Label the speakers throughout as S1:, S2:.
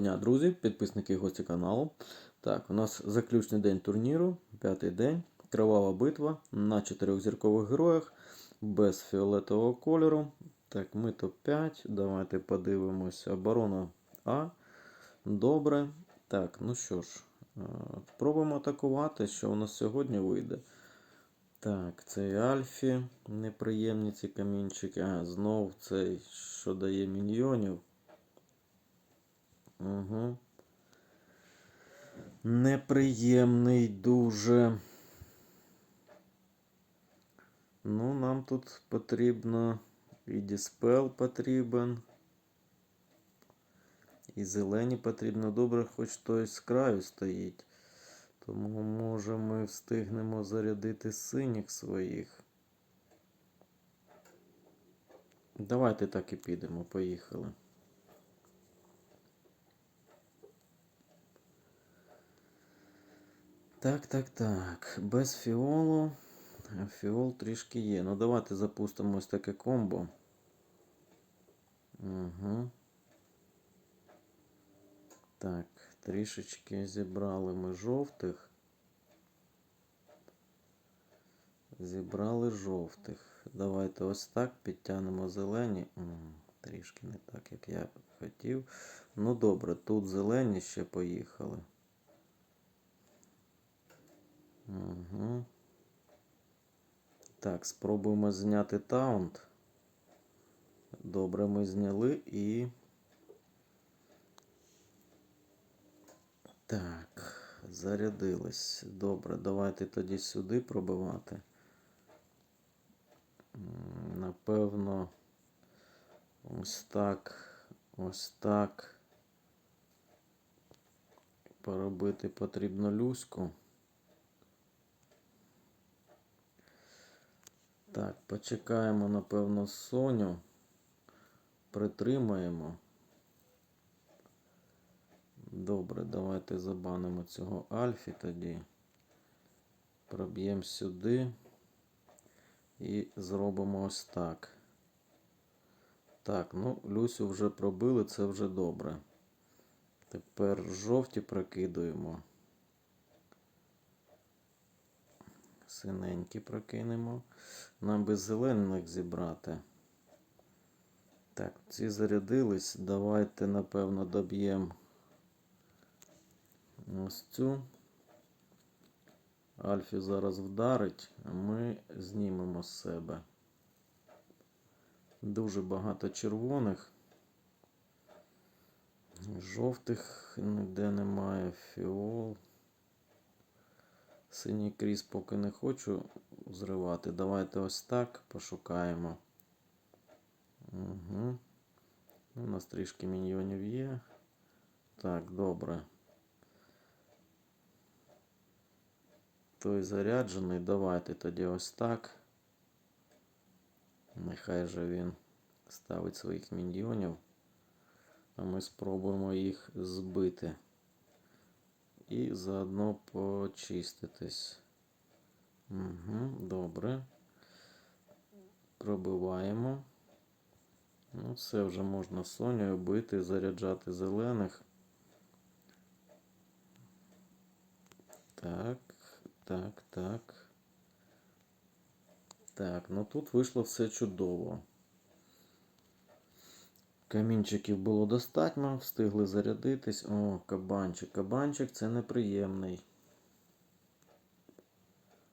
S1: дня, друзі, підписники гості каналу. Так, у нас заключний день турніру, п'ятий день. Кривава битва на чотирьох зіркових героях без фіолетового кольору. Так, ми топ-5. Давайте подивимось. Оборона А. Добре. Так, ну що ж, е, спробуємо атакувати, що у нас сьогодні вийде. Так, цей Альфі. Неприємні ці камінчики. А, знов цей, що дає міньйонів. Угу. Неприємний дуже. Ну, нам тут потрібно і діспел потрібен. І зелені потрібно добре, хоч той з краю стоїть. Тому може ми встигнемо зарядити синіх своїх. Давайте так і підемо, поїхали. Так, так, так. Без фіолу. Фіол трішки є. Ну давайте запустимо ось таке комбо. Угу. Так, трішечки зібрали ми жовтих. Зібрали жовтих. Давайте ось так підтягнемо зелені. Трішки не так, як я хотів. Ну добре, тут зелені ще поїхали. Угу. Так, спробуємо зняти таунт. Добре, ми зняли і. Так, зарядились. Добре, давайте тоді сюди пробивати. Напевно, ось так, ось так. Поробити потрібно люську. Так, почекаємо, напевно, Соню. Притримаємо. Добре, давайте забанимо цього Альфі тоді. Проб'ємо сюди. І зробимо ось так. Так, ну, Люсю вже пробили, це вже добре. Тепер жовті прокидуємо. Синенькі прокинемо. Нам би зелених зібрати. Так, ці зарядились. Давайте, напевно, доб'ємо ось цю. Альфі зараз вдарить, а ми знімемо з себе. Дуже багато червоних. Жовтих ніде немає. Фіол. Синій кріс поки не хочу зривати. Давайте ось так пошукаємо. Угу. У нас трішки міньйонів є. Так, добре. Той заряджений. Давайте тоді ось так. Нехай же він ставить своїх міньйонів. А ми спробуємо їх збити. І заодно почиститись. Угу, добре. Пробиваємо. Ну, все вже можна Сонею бити, заряджати зелених. Так, так, так. Так, ну тут вийшло все чудово. Камінчиків було достатньо, встигли зарядитись. О, кабанчик. Кабанчик це неприємний.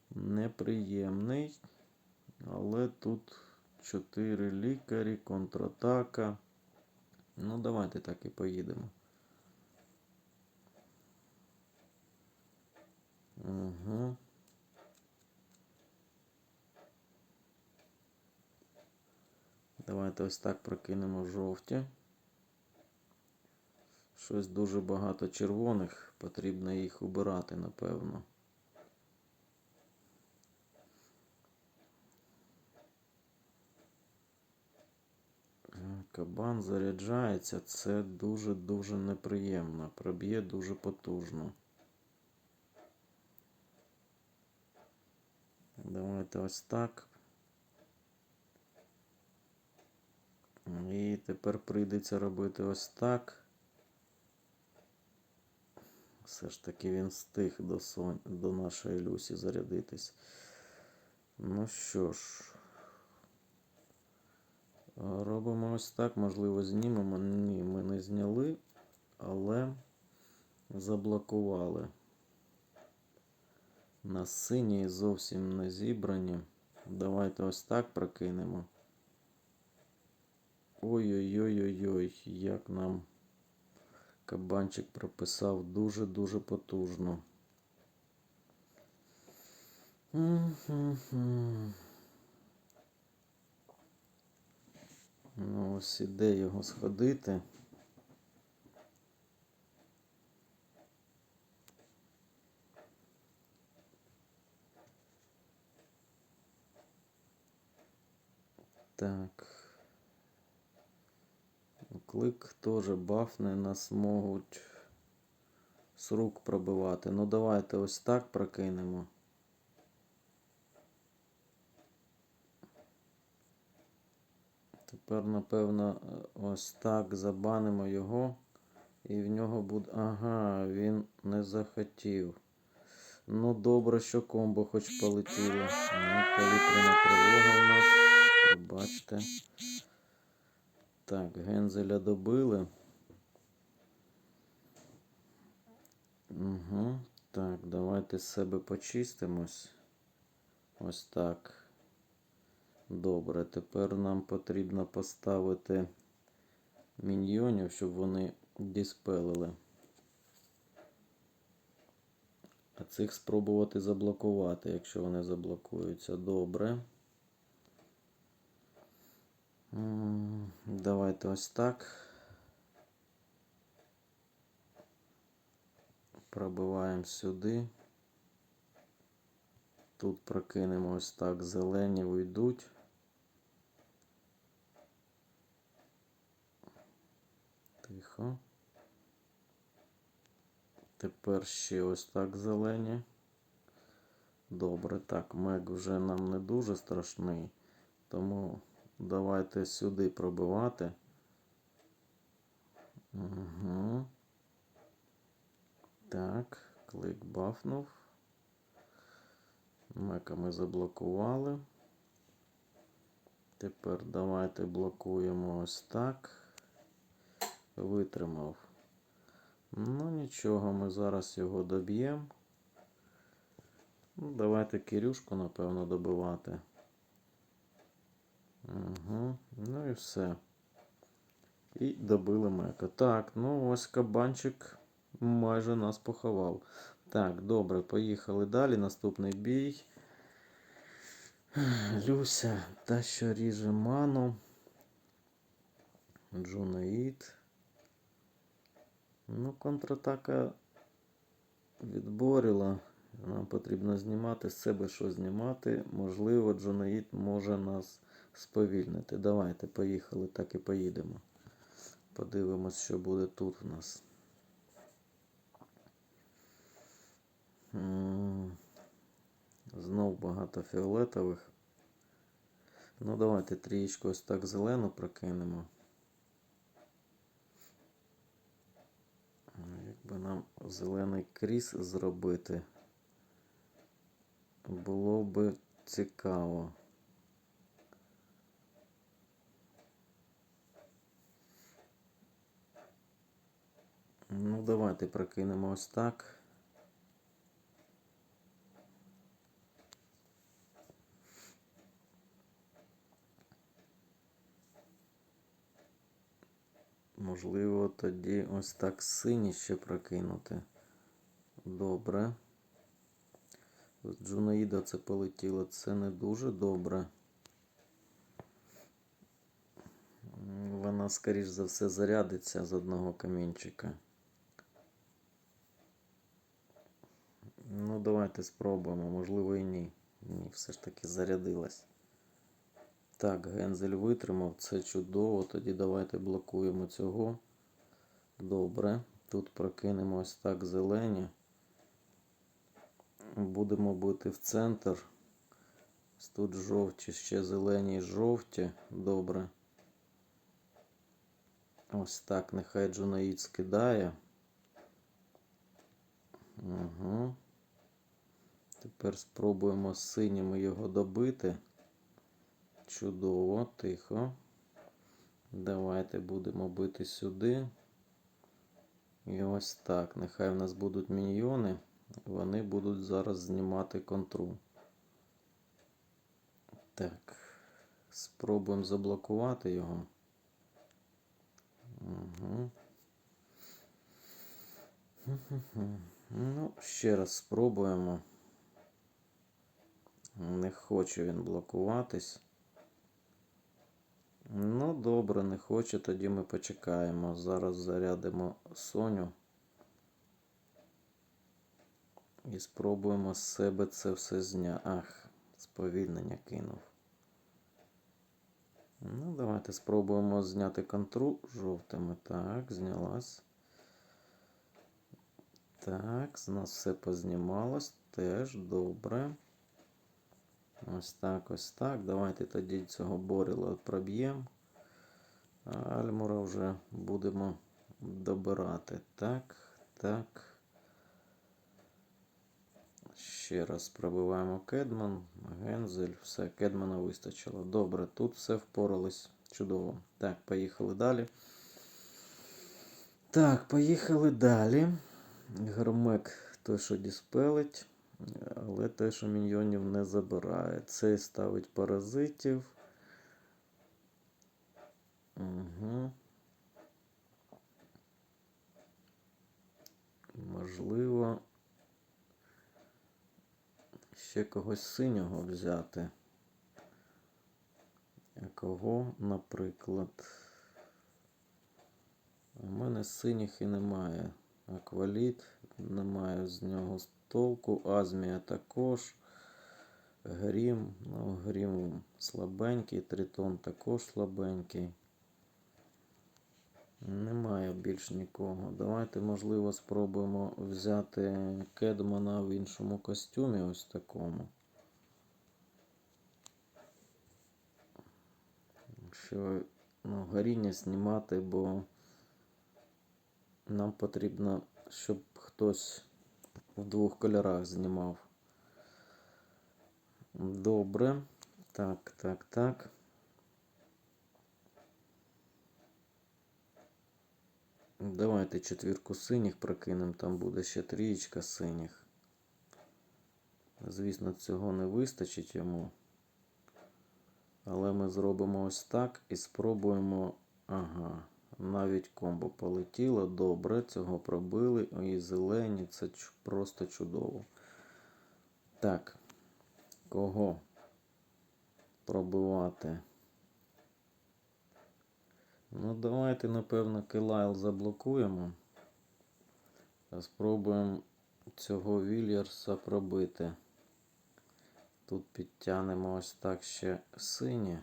S1: Неприємний. Але тут 4 лікарі, контратака. Ну, давайте так і поїдемо. Угу. Давайте ось так прокинемо жовті. Щось дуже багато червоних, потрібно їх убирати, напевно. Кабан заряджається, це дуже-дуже неприємно. Проб'є дуже потужно. Давайте ось так. І тепер прийдеться робити ось так. Все ж таки він встиг до, сон... до нашої Люсі зарядитись. Ну що ж. Робимо ось так, можливо, знімемо. Ні, ми не зняли, але заблокували. На синій зовсім не зібрані. Давайте ось так прокинемо. Ой-ой-ой-ой-ой, як нам кабанчик прописав дуже-дуже потужно. Ну, ось іде його сходити. Так. Клик теж бафне, нас можуть з рук пробивати. Ну давайте ось так прокинемо. Тепер, напевно, ось так забанимо його. І в нього буде. Ага, він не захотів. Ну, добре, що комбо хоч полетіло. Ну, повітряна тривога у нас. Бачите. Так, гензеля добили. Угу. Так, давайте з себе почистимось. Ось так. Добре, тепер нам потрібно поставити міньйонів, щоб вони діспелили. А цих спробувати заблокувати, якщо вони заблокуються. Добре. Давайте ось так. Пробиваємо сюди. Тут прокинемо ось так, зелені уйдуть. Тихо. Тепер ще ось так зелені. Добре, так, мег вже нам не дуже страшний, тому давайте сюди пробивати. Угу. Так, клик бафнув. Мека ми заблокували. Тепер давайте блокуємо ось так. Витримав. Ну нічого, ми зараз його доб'ємо. Ну, давайте Кирюшку, напевно, добивати. Угу. Ну і все. І добили мека. Так, ну ось кабанчик майже нас поховав. Так, добре, поїхали далі. Наступний бій. Люся, та що ріже ману. Джунаїд. Ну, контратака відборіла. Нам потрібно знімати з себе, що знімати. Можливо, Джунаїд може нас сповільнити. Давайте, поїхали, так і поїдемо. Подивимось, що буде тут у нас. Знов багато фіолетових. Ну, давайте трієчку ось так зелену прокинемо. Якби нам зелений кріс зробити, було би цікаво. Ну, давайте прокинемо ось так. Можливо, тоді ось так сині ще прокинути. Добре. З Джунаїда це полетіло. Це не дуже добре. Вона, скоріш за все, зарядиться з одного камінчика. Ну, давайте спробуємо, можливо і ні. Ні, все ж таки зарядилась. Так, Гензель витримав, це чудово. Тоді давайте блокуємо цього. Добре. Тут прокинемо ось так зелені. Будемо бити в центр. Тут жовті, ще зелені і жовті. Добре. Ось так, нехай Джунаїд скидає. Угу. Тепер спробуємо з синіми його добити. Чудово, тихо. Давайте будемо бити сюди. І ось так. Нехай в нас будуть міньйони. Вони будуть зараз знімати контру. Так. Спробуємо заблокувати його. Угу. Ну, ще раз спробуємо. Не хоче він блокуватись. Ну, добре, не хоче, тоді ми почекаємо. Зараз зарядимо Соню. І спробуємо з себе це все зняти. Ах, сповільнення кинув. Ну, давайте спробуємо зняти контру жовтими. Так, знялась. Так, з нас все познімалось. Теж добре. Ось так, ось так. Давайте тоді цього боріла проб'ємо. Альмура вже будемо добирати. Так, так. Ще раз пробиваємо Кедман, Гензель, все, Кедмана вистачило. Добре, тут все впорались. Чудово. Так, поїхали далі. Так, поїхали далі. Громек той, що діспелить, але те, що міньйонів не забирає. Цей ставить паразитів. Угу. Можливо, ще когось синього взяти. А кого, наприклад? У мене синіх і немає. Акваліт, немає з нього толку. Азмія також. Грім, ну, грім слабенький, тритон також слабенький. Немає більш нікого. Давайте, можливо, спробуємо взяти Кедмана в іншому костюмі, ось такому. Що ну, горіння знімати, бо нам потрібно, щоб хтось в двох кольорах знімав. Добре. Так, так, так. Давайте четвірку синіх прокинемо, там буде ще трієчка синіх. Звісно, цього не вистачить йому. Але ми зробимо ось так і спробуємо. Ага, навіть комбо полетіло. Добре, цього пробили. І зелені, це просто чудово. Так, кого пробивати? Ну, давайте, напевно, Килайл заблокуємо. Спробуємо цього Вільярса пробити. Тут підтягнемо ось так ще сині.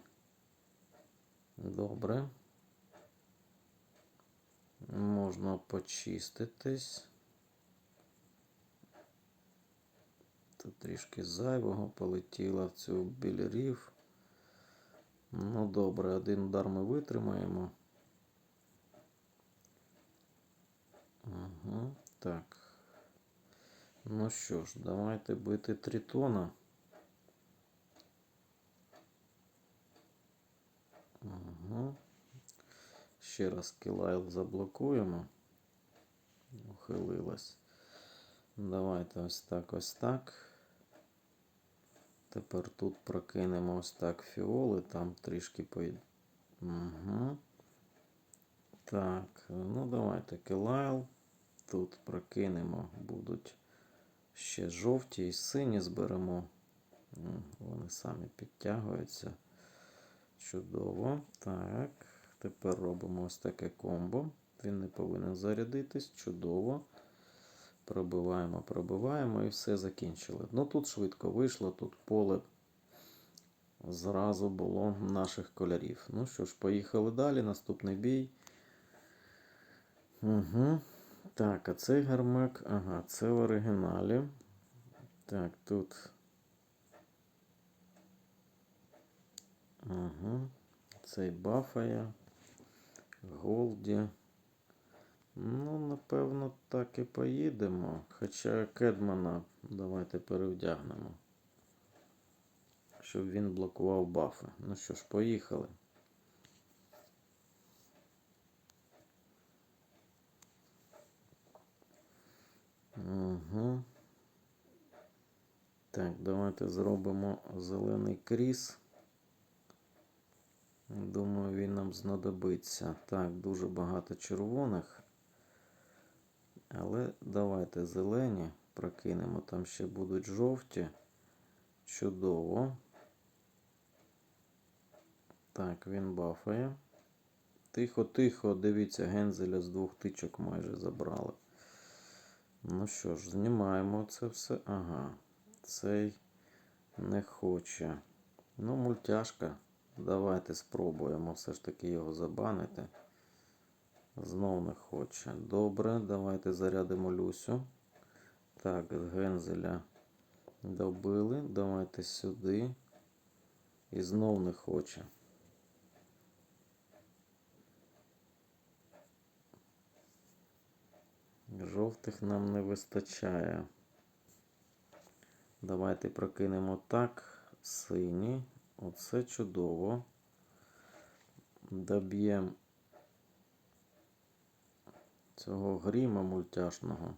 S1: Добре. Можна почиститись. Тут трішки зайвого полетіло в цю білярів. Ну, добре, один удар ми витримаємо. Угу, так. Ну що ж, давайте бити тритона. Угу. Ще раз кілайл заблокуємо. Ухилилась. Давайте ось так, ось так. Тепер тут прокинемо ось так фіоли, там трішки по. Угу. Так, ну давайте килайл. Тут прокинемо, будуть ще жовті і сині зберемо. Вони самі підтягуються. Чудово. Так, тепер робимо ось таке комбо. Він не повинен зарядитись. Чудово. Пробиваємо, пробиваємо і все закінчили. Ну тут швидко вийшло, тут поле зразу було наших кольорів. Ну що ж, поїхали далі. Наступний бій. Угу. Так, а цей гармак, ага, це в оригіналі. Так, тут. Угу. Цей бафає. Голді. Ну, напевно, так і поїдемо. Хоча Кедмана давайте перевдягнемо. Щоб він блокував бафи. Ну що ж, поїхали. Угу. Так, давайте зробимо зелений кріс. Думаю, він нам знадобиться. Так, дуже багато червоних. Але давайте зелені прокинемо. Там ще будуть жовті. Чудово. Так, він бафає. Тихо, тихо, дивіться, гензеля з двох тичок майже забрали. Ну що ж, знімаємо це все. Ага, цей не хоче. Ну, мультяшка. Давайте спробуємо все ж таки його забанити. Знов не хоче. Добре, давайте зарядимо Люсю. Так, гензеля добили. Давайте сюди. І знов не хоче. Жовтих нам не вистачає. Давайте прокинемо так. Сині. Оце чудово. Доб'ємо цього гріма мультяшного.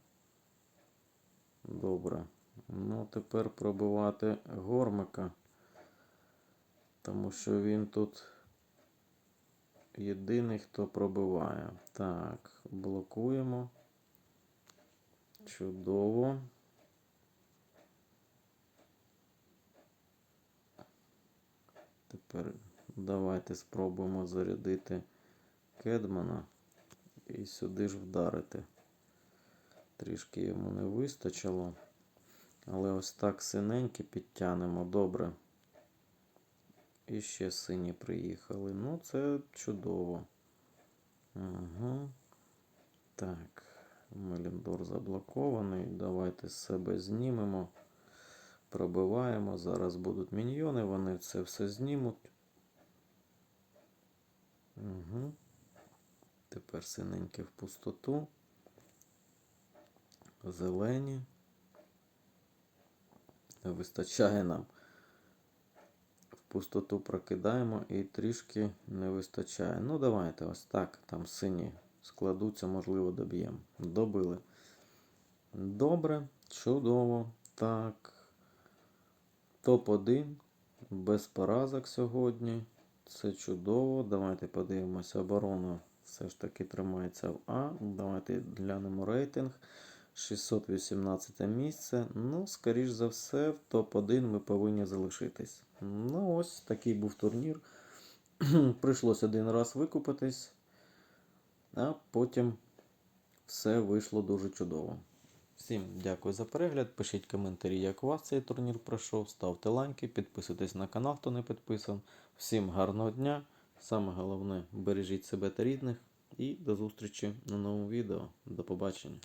S1: Добре. Ну, тепер пробивати гормика. Тому що він тут єдиний, хто пробиває. Так, блокуємо. Чудово. Тепер давайте спробуємо зарядити Кедмана і сюди ж вдарити. Трішки йому не вистачило. Але ось так синенькі підтягнемо добре. І ще сині приїхали. Ну, це чудово. Ага. Так, Меліндор заблокований. Давайте з себе знімемо. Пробиваємо. Зараз будуть міньйони, вони це все знімуть. Угу. Тепер синенькі в пустоту. Зелені. Не вистачає нам. В пустоту прокидаємо і трішки не вистачає. Ну, давайте ось так. Там сині складуться, можливо, доб'ємо. Добили. Добре, чудово. Так. Топ-1 без поразок сьогодні. Це чудово. Давайте подивимося. Оборона все ж таки тримається в А. Давайте глянемо рейтинг. 618 місце. Ну, скоріш за все, в топ-1 ми повинні залишитись. Ну, ось такий був турнір. Прийшлось один раз викупитись, а потім все вийшло дуже чудово. Всім дякую за перегляд. Пишіть коментарі, як у вас цей турнір пройшов. Ставте лайки, підписуйтесь на канал, хто не підписан. Всім гарного дня. Саме головне, бережіть себе та рідних. І до зустрічі на новому відео. До побачення.